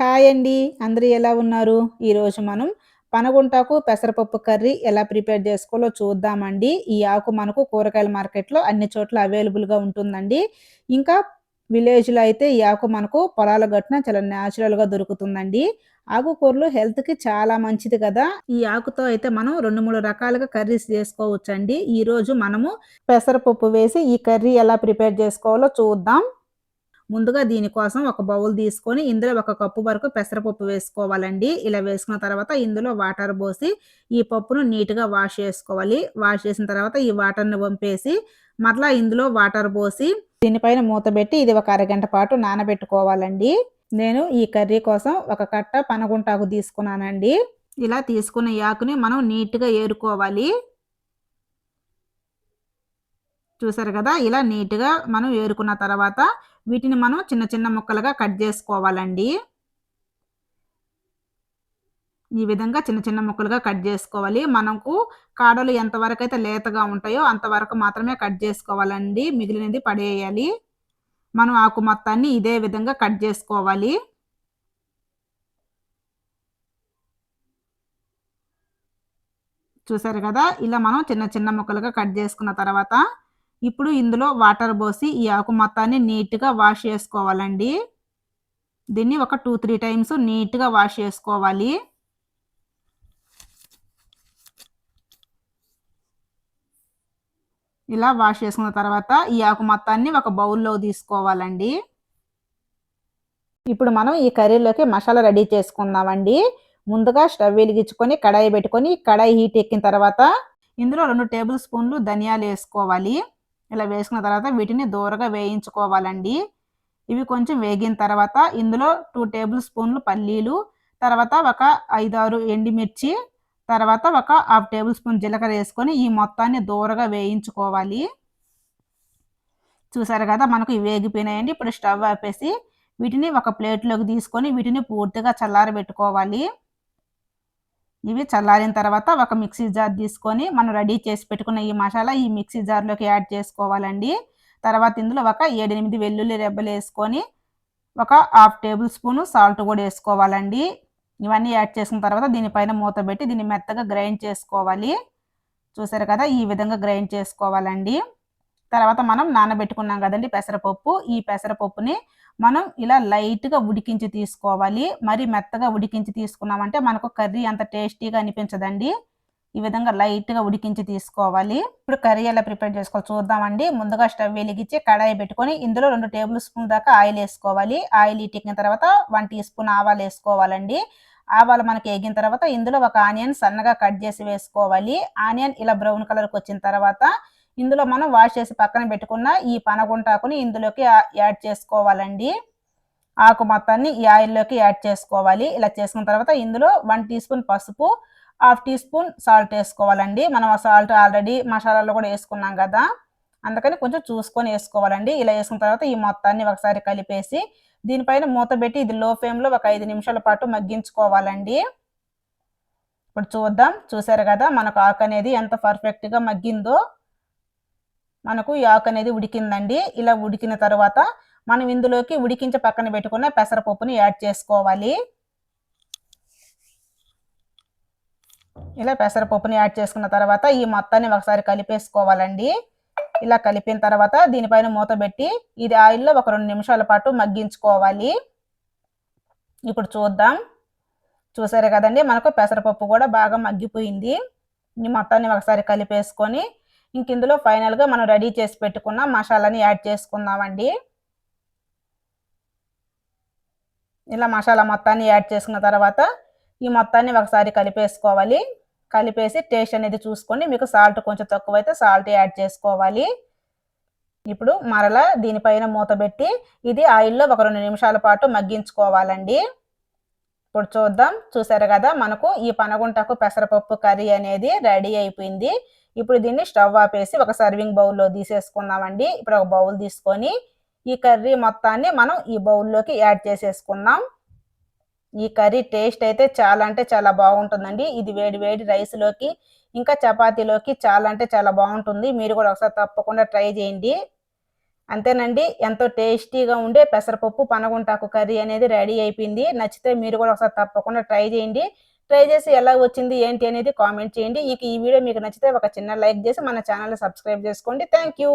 Hi అండి అందరూ ఎలా ఉన్నారు? ఈరోజు మనం పనగుంటాకు పెసరపప్పు కర్రీ ఎలా ప్రిపేర్ చేసుకోవాలో చూద్దామండి. ఈ ఆకు మనకు కూరగాయల మార్కెట్లో అన్ని చోట్ల అవైలబుల్గా ఉంటుందండి. ఇంకా విలేజ్లో అయితే ఈ ఆకు మనకు పొలాల గట్టున చాలా న్యాచురల్గా దొరుకుతుందండి. ఆకుకూరలు హెల్త్కి చాలా మంచిది కదా. ఈ ఆకుతో అయితే మనం రెండు మూడు రకాలుగా కర్రీస్ చేసుకోవచ్చండి. ఈరోజు మనము పెసరపప్పు వేసి ఈ కర్రీ ఎలా ప్రిపేర్ చేసుకోవాలో చూద్దాం. ముందుగా దీనికోసం ఒక బౌల్ తీసుకొని ఇందులో ఒక కప్పు వరకు పెసరపప్పు వేసుకోవాలండి. ఇలా వేసుకున్న తర్వాత ఇందులో వాటర్ పోసి ఈ పప్పును నీట్గా వాష్ చేసుకోవాలి. వాష్ చేసిన తర్వాత ఈ వాటర్ని వంపేసి మరలా ఇందులో వాటర్ పోసి దీనిపైన మూత పెట్టి ఇది ఒక అరగంట పాటు నానబెట్టుకోవాలండి. నేను ఈ కర్రీ కోసం ఒక కట్ట పనగుంటాకు తీసుకున్నానండి. ఇలా తీసుకున్న యాకుని మనం నీట్గా ఏరుకోవాలి. చూసారు కదా? ఇలా నీట్గా మనం ఏరుకున్న తర్వాత వీటిని మనం చిన్న చిన్న ముక్కలుగా కట్ చేసుకోవాలండి. ఈ విధంగా చిన్న చిన్న ముక్కలుగా కట్ చేసుకోవాలి. మనకు కాడలు ఎంతవరకు అయితే లేతగా ఉంటాయో అంతవరకు మాత్రమే కట్ చేసుకోవాలండి. మిగిలినది పడేయాలి. మనం ఆకు మొత్తాన్ని ఇదే విధంగా కట్ చేసుకోవాలి. చూసారు కదా? ఇలా మనం చిన్న చిన్న ముక్కలుగా కట్ చేసుకున్న తర్వాత ఇప్పుడు ఇందులో వాటర్ పోసి ఈ ఆకు మొత్తాన్ని నీట్గా వాష్ చేసుకోవాలండి. దీన్ని ఒక టూ త్రీ టైమ్స్ నీట్గా వాష్ చేసుకోవాలి. ఇలా వాష్ చేసుకున్న తర్వాత ఈ ఆకు మొత్తాన్ని ఒక బౌల్లో తీసుకోవాలండి. ఇప్పుడు మనం ఈ కర్రీలోకి మసాలా రెడీ చేసుకుందామండి. ముందుగా స్టవ్ వెలిగించుకొని కడాయి పెట్టుకొని కడాయి హీట్ ఎక్కిన తర్వాత ఇందులో రెండు టేబుల్ స్పూన్లు ధనియాలు వేసుకోవాలి. ఇలా వేసుకున్న తర్వాత వీటిని దూరగా వేయించుకోవాలండి. ఇవి కొంచెం వేగిన తర్వాత ఇందులో టూ టేబుల్ స్పూన్లు పల్లీలు తర్వాత ఒక ఐదారు ఎండిమిర్చి తర్వాత ఒక హాఫ్ టేబుల్ స్పూన్ జీలకర్ర వేసుకొని ఈ మొత్తాన్ని దూరగా వేయించుకోవాలి. చూసారు కదా మనకు ఇవి వేగిపోయినాయండి. ఇప్పుడు స్టవ్ ఆపేసి వీటిని ఒక ప్లేట్లోకి తీసుకొని వీటిని పూర్తిగా చల్లారబెట్టుకోవాలి. ఇవి చల్లారిన తర్వాత ఒక మిక్సీ జార్ తీసుకొని మనం రెడీ చేసి పెట్టుకున్న ఈ మసాలా ఈ మిక్సీ జార్లోకి యాడ్ చేసుకోవాలండి. తర్వాత ఇందులో ఒక ఏడెనిమిది వెల్లుల్లి రెబ్బలు వేసుకొని ఒక హాఫ్ టేబుల్ స్పూన్ సాల్ట్ కూడా వేసుకోవాలండి. ఇవన్నీ యాడ్ చేసుకున్న తర్వాత దీనిపైన మూత పెట్టి దీన్ని మెత్తగా గ్రైండ్ చేసుకోవాలి. చూసారు కదా? ఈ విధంగా గ్రైండ్ చేసుకోవాలండి. తర్వాత మనం నానబెట్టుకున్నాం కదండి పెసరపప్పు. ఈ పెసరపప్పుని మనం ఇలా లైట్గా ఉడికించి తీసుకోవాలి. మరి మెత్తగా ఉడికించి తీసుకున్నామంటే మనకు కర్రీ అంత టేస్టీగా అనిపించదండి. ఈ విధంగా లైట్గా ఉడికించి తీసుకోవాలి. ఇప్పుడు కర్రీ ఎలా ప్రిపేర్ చేసుకోవాలి చూద్దామండి. ముందుగా స్టవ్ వెలిగించి కడాయి పెట్టుకొని ఇందులో రెండు టేబుల్ స్పూన్ దాకా ఆయిల్ వేసుకోవాలి. ఆయిల్ ఇటికిన తర్వాత వన్ టీ స్పూన్ ఆవాలు వేసుకోవాలండి. ఆవాలు మనకి ఎగిన తర్వాత ఇందులో ఒక ఆనియన్ సన్నగా కట్ చేసి వేసుకోవాలి. ఆనియన్ ఇలా బ్రౌన్ కలర్కి వచ్చిన తర్వాత ఇందులో మనం వాష్ చేసి పక్కన పెట్టుకున్న ఈ పనగుంటాకుని ఇందులోకి యాడ్ చేసుకోవాలండి. ఆకు మొత్తాన్ని ఈ ఆయిల్లోకి యాడ్ చేసుకోవాలి. ఇలా చేసుకున్న తర్వాత ఇందులో వన్ టీ స్పూన్ పసుపు హాఫ్ టీ స్పూన్ సాల్ట్ వేసుకోవాలండి. మనం ఆ సాల్ట్ ఆల్రెడీ మసాలాలో కూడా వేసుకున్నాం కదా. అందుకని కొంచెం చూసుకొని వేసుకోవాలండి. ఇలా వేసుకున్న తర్వాత ఈ మొత్తాన్ని ఒకసారి కలిపేసి దీనిపైన మూత పెట్టి ఇది లో ఫ్లేమ్లో ఒక ఐదు నిమిషాల పాటు మగ్గించుకోవాలండి. ఇప్పుడు చూద్దాం. చూసారు కదా మనకు ఆకు అనేది ఎంత పర్ఫెక్ట్గా మగ్గిందో. మనకు ఈ ఆకు అనేది ఉడికిందండి. ఇలా ఉడికిన తర్వాత మనం ఇందులోకి ఉడికించి పక్కన పెట్టుకున్న పెసరపప్పుని యాడ్ చేసుకోవాలి. ఇలా పెసరపప్పుని యాడ్ చేసుకున్న తర్వాత ఈ మొత్తాన్ని ఒకసారి కలిపేసుకోవాలండి. ఇలా కలిపిన తర్వాత దీనిపైన మూత పెట్టి ఇది ఆయిల్లో ఒక రెండు నిమిషాల పాటు మగ్గించుకోవాలి. ఇప్పుడు చూద్దాం. చూసారు కదండి మనకు పెసరపప్పు కూడా బాగా మగ్గిపోయింది. ఈ మొత్తాన్ని ఒకసారి కలిపేసుకొని ఇంక ఇందులో ఫైనల్గా మనం రెడీ చేసి పెట్టుకున్న మసాలాని యాడ్ చేసుకుందామండి. ఇలా మసాలా మొత్తాన్ని యాడ్ చేసుకున్న తర్వాత ఈ మొత్తాన్ని ఒకసారి కలిపేసుకోవాలి. కలిపేసి టేస్ట్ అనేది చూసుకొని మీకు సాల్ట్ కొంచెం తక్కువైతే సాల్ట్ యాడ్ చేసుకోవాలి. ఇప్పుడు మరలా దీనిపైన మూత పెట్టి ఇది ఆయిల్లో ఒక రెండు నిమిషాల పాటు మగ్గించుకోవాలండి. ఇప్పుడు చూద్దాం. చూసారు కదా మనకు ఈ పనగుంటకు పెసరపప్పు కర్రీ అనేది రెడీ అయిపోయింది. ఇప్పుడు దీన్ని స్టవ్ ఆపేసి ఒక సర్వింగ్ బౌల్లో తీసేసుకుందామండి. ఇప్పుడు ఒక బౌల్ తీసుకొని ఈ కర్రీ మొత్తాన్ని మనం ఈ బౌల్లోకి యాడ్ చేసేసుకుందాం. ఈ కర్రీ టేస్ట్ అయితే చాలా అంటే చాలా బాగుంటుందండి. ఇది వేడి వేడి రైస్లోకి ఇంకా చపాతీలోకి చాలా అంటే చాలా బాగుంటుంది. మీరు కూడా ఒకసారి తప్పకుండా ట్రై చేయండి. అంతేనండి ఎంతో టేస్టీగా ఉండే పెసరపప్పు పనగుంటాకు కర్రీ అనేది రెడీ అయిపోయింది. నచ్చితే మీరు కూడా ఒకసారి తప్పకుండా ట్రై చేయండి. ట్రై చేసి ఎలా వచ్చింది ఏంటి అనేది కామెంట్ చేయండి. ఇక ఈ వీడియో మీకు నచ్చితే ఒక చిన్న లైక్ చేసి మన ఛానల్ సబ్స్క్రైబ్ చేసుకోండి. Thank you.